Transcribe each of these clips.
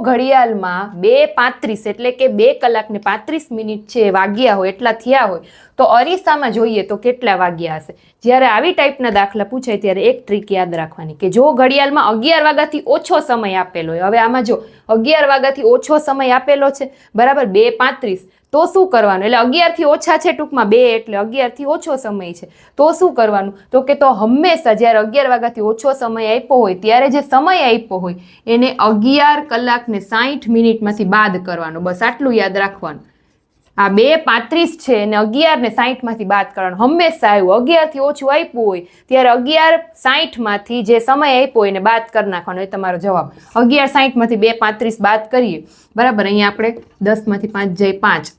ઘડિયાળમાં બે પાંત્રીસ, એટલે કે બે કલાક ને પાંત્રીસ મિનિટ છે વાગ્યા હોય, એટલા થયા હોય, તો અરીસામાં જોઈએ તો કેટલા વાગ્યા હશે? જ્યારે આવી ટાઈપના દાખલા પૂછાય, ત્યારે એક ટ્રીક યાદ રાખવાની કે જો ઘડિયાળમાં અગિયાર વાગ્યાથી ઓછો સમય આપેલો હોય, હવે આમાં જો અગિયાર વાગ્યાથી ઓછો સમય આપેલો છે, બરાબર? બે પાંત્રીસ તો શું કરવાનું? એટલે અગિયારથી ઓછા છે ટૂંકમાં બે, એટલે અગિયારથી ઓછો સમય છે. તો શું કરવાનું? તો કે તો હંમેશા જ્યારે અગિયાર વાગ્યાથી ઓછો સમય આપ્યો હોય, ત્યારે જે સમય આપ્યો હોય, એને અગિયાર કલાકને સાઠ મિનિટમાંથી બાદ કરવાનો. બસ આટલું યાદ રાખવાનું. આ બે પાંત્રીસ છે અને અગિયાર ને સાહીઠમાંથી બાદ કરવાનું. હંમેશા આવ્યું અગિયારથી ઓછું આપ્યું હોય, ત્યારે અગિયાર સાહીઠમાંથી જે સમય આપ્યો હોય, એને બાદ કરી નાખવાનો. એ તમારો જવાબ. અગિયાર સાહીઠમાંથી બે પાંત્રીસ બાદ કરીએ. બરાબર? અહીંયા આપણે દસમાંથી પાંચ જઈ પાંચ.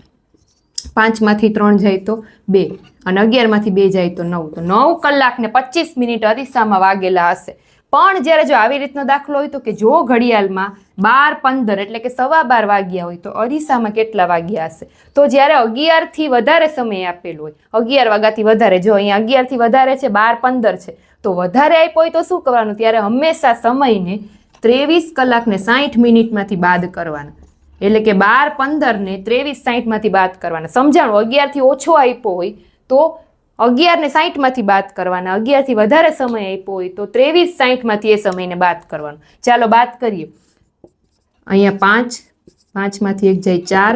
પાંચમાંથી ત્રણ જાય તો બે અને અગિયારમાંથી બે જાય તો નવ. તો નવ કલાક ને પચીસ મિનિટ અરીસામાં વાગેલા હશે. પણ જ્યારે જો આવી રીતનો દાખલો હોય તો કે જો ઘડિયાળમાં બાર, પંદર એટલે કે સવા બાર વાગ્યા હોય તો અરીસામાં કેટલા વાગ્યા હશે? તો જ્યારે અગિયારથી વધારે સમય આપેલો હોય, અગિયાર વાગ્યાથી વધારે, જો અહીંયા અગિયારથી વધારે છે, બાર, પંદર છે, તો વધારે આપ્યો હોય તો શું કરવાનું? ત્યારે હંમેશા સમયને ત્રેવીસ કલાક ને સાઠ મિનિટમાંથી બાદ કરવાના. એટલે કે બાર પંદર ને ત્રેવીસ સાહીઠમાંથી બાદ કરવાના. સમજાણું? અગિયારથી ઓછો આપ્યો હોય તો અગિયાર ને સાહીઠમાંથી બાદ કરવાના. અગિયારથી વધારે સમય આપ્યો હોય તો ત્રેવીસ સાહીઠમાંથી એ સમયને બાદ કરવાનો. ચાલો બાદ કરીએ. અહીંયા પાંચ, પાંચમાંથી એક જાય ચાર,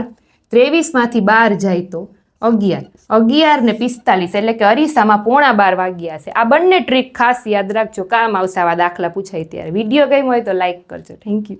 ત્રેવીસમાંથી બાર જાય તો અગિયાર. અગિયાર ને પિસ્તાલીસ એટલે કે અરીસામાં પોણા બાર વાગ્યા છે. આ બંને ટ્રીક ખાસ યાદ રાખજો. કામ આવશે આવા દાખલા પૂછાય ત્યારે. વીડિયો ગમ્યો હોય તો લાઈક કરજો. Thank you